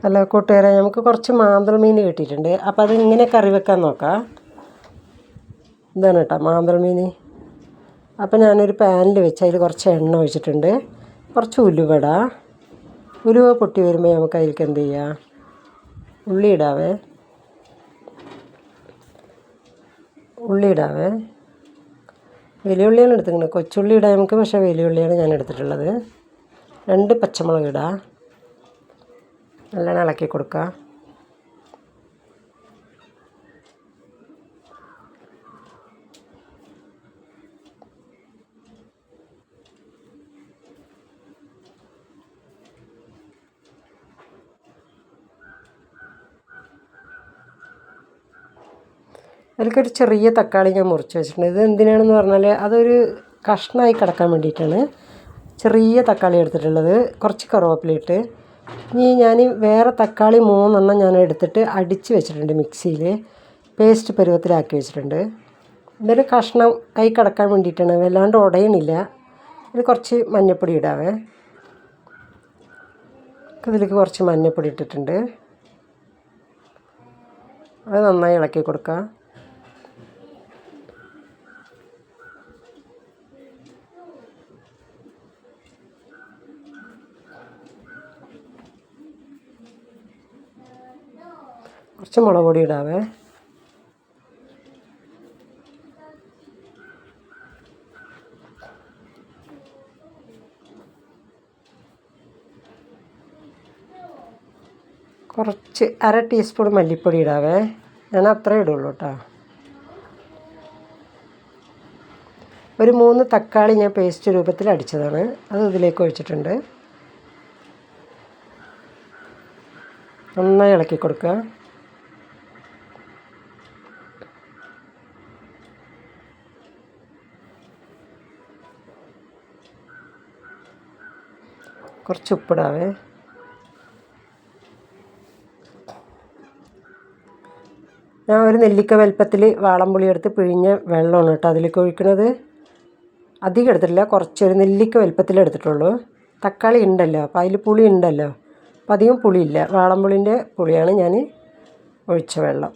Hello കൂട്ടുകാരെ നമുക്ക് കുറച്ച് മാന്തൽ മീൻ കിട്ടിയിട്ടുണ്ട്. അപ്പോൾ അത് ഇങ്ങനെ കറി വെക്കാൻ നോക്കാം. ഇതാണ് കേട്ടോ മാന്തൽ മീൻ അപ്പോൾ ഞാനൊരു പാനിൽ വെച്ച് അതിൽ കുറച്ച് എണ്ണ ഒഴിച്ചിട്ടുണ്ട്. കുറച്ച് ഉലുവട. ഉലുവ പൊട്ടി വരുമ്പോൾ നമുക്ക് അതിലേക്ക് എന്ത് ചെയ്യാം? ഉള്ളി ഇടാവേ. ഉള്ളി ഇടാവേ. വലിയ ഉള്ളിയാണ് എടുത്തിരിക്കുന്നത്. കൊച്ചുള്ളി ഇടാം നമുക്ക് പക്ഷേ വലിയ ഉള്ളിയാണ് ഞാൻ എടുത്തിട്ടുള്ളത്. രണ്ട് പച്ചമുളക് ഇടാം. നല്ലോണം ഇളക്കി കൊടുക്കുക അതിലേക്കൊരു ചെറിയ തക്കാളി ഞാൻ മുറിച്ച് വെച്ചിട്ടുണ്ട്. ഇത് എന്തിനാണെന്ന് പറഞ്ഞാൽ അതൊരു കഷ്ണമായി കിടക്കാൻ വേണ്ടിയിട്ടാണ് ചെറിയ തക്കാളി എടുത്തിട്ടുള്ളത്. കുറച്ച് കറുവേപ്പില ഇട്ട് ഇനി ഞാൻ വേറെ തക്കാളി മൂന്നെണ്ണം ഞാൻ എടുത്തിട്ട് അടിച്ച് വെച്ചിട്ടുണ്ട് മിക്സിയിൽ. പേസ്റ്റ് പരുവത്തിലാക്കി വെച്ചിട്ടുണ്ട്. ഇതൊരു കഷ്ണം കൈ കടക്കാൻ വേണ്ടിയിട്ടാണ്. വല്ലാണ്ട് ഉടയണില്ല. ഇതിൽ കുറച്ച് മഞ്ഞൾപ്പൊടി ഇടാവേ. ഇതിലേക്ക് കുറച്ച് മഞ്ഞൾപ്പൊടി ഇട്ടിട്ടുണ്ട്. അത് നന്നായി ഇളക്കി കൊടുക്കുക കുറച്ച് മുളക് പൊടി ഇടാവേ. കുറച്ച് അര ടീസ്പൂൺ മല്ലിപ്പൊടി ഇടാവേ. ഞാൻ അത്രേ ഇടുള്ളൂ കേട്ടോ. ഒരു മൂന്ന് തക്കാളി ഞാൻ പേസ്റ്റ് രൂപത്തിൽ അടിച്ചതാണ്. അത് ഇതിലേക്ക് ഒഴിച്ചിട്ടുണ്ട്. നന്നായി ഇളക്കി കൊടുക്കുക. കുറച്ച് ഉപ്പിടാവേ. ഞാൻ ഒരു നെല്ലിക്ക വലുപ്പത്തിൽ വാളംപുളി എടുത്ത് പിഴിഞ്ഞ വെള്ളമാണ് കേട്ടോ അതിലേക്ക് ഒഴിക്കണത് അധികം എടുത്തിട്ടില്ല കുറച്ചൊരു നെല്ലിക്ക വലുപ്പത്തിൽ എടുത്തിട്ടുള്ളൂ. തക്കാളി ഉണ്ടല്ലോ അപ്പോൾ അതിൽ പുളി ഉണ്ടല്ലോ അപ്പോൾ അധികം പുളിയില്ല. വാളംപുളിന്റെ പുളിയാണ് ഞാൻ ഒഴിച്ച വെള്ളം.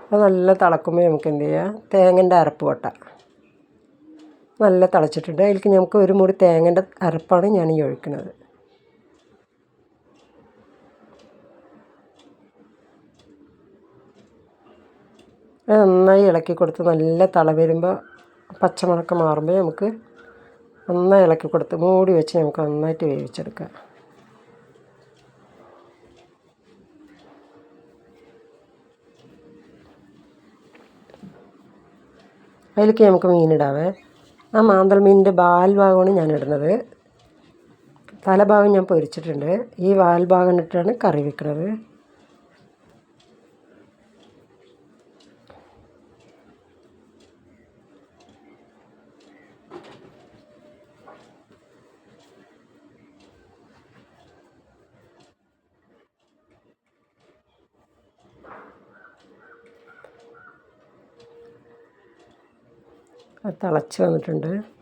അപ്പോൾ നല്ല തിളക്കുമ്പോൾ നമുക്ക് എന്ത് ചെയ്യാം? തേങ്ങന്റെ അരപ്പ് കൊട്ടാം നല്ല തിളച്ചിട്ടുണ്ട്. അതിലേക്ക് നമുക്ക് ഒരു മുടി തേങ്ങന്റെ അരപ്പാണ് ഞാൻ ഈ ഒഴിക്കുന്നത്. നന്നായി ഇളക്കി കൊടുത്ത് നല്ല തള വരുമ്പോൾ പച്ചമുളക്ക് മാറുമ്പോൾ നമുക്ക് നന്നായി ഇളക്കി കൊടുത്ത് മൂടി വെച്ച് നമുക്ക് നന്നായിട്ട് വേവിച്ചെടുക്കാം. അതിലേക്ക് നമുക്ക് മീനിടാവേ. ആ മാന്തൽ മീനിന്റെ ബാൽഭാഗമാണ് ഞാൻ ഇടുന്നത്. തലഭാഗം ഞാൻ പൊരിച്ചിട്ടുണ്ട്. ഈ വാൽഭാഗം ഇട്ടാണ് കറി വെക്കുന്നത്. തിളച്ച് വന്നിട്ടുണ്ട്.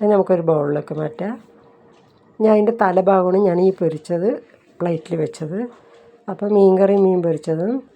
അത് നമുക്കൊരു ബൗളിലേക്ക് മാറ്റാം. ഞാൻ അതിന്റെ തലഭാഗമാണ് ഞാൻ ഈ പൊരിച്ചത് പ്ലേറ്റിൽ വെച്ചത്. അപ്പോൾ മീൻ കറി മീൻ പൊരിച്ചതും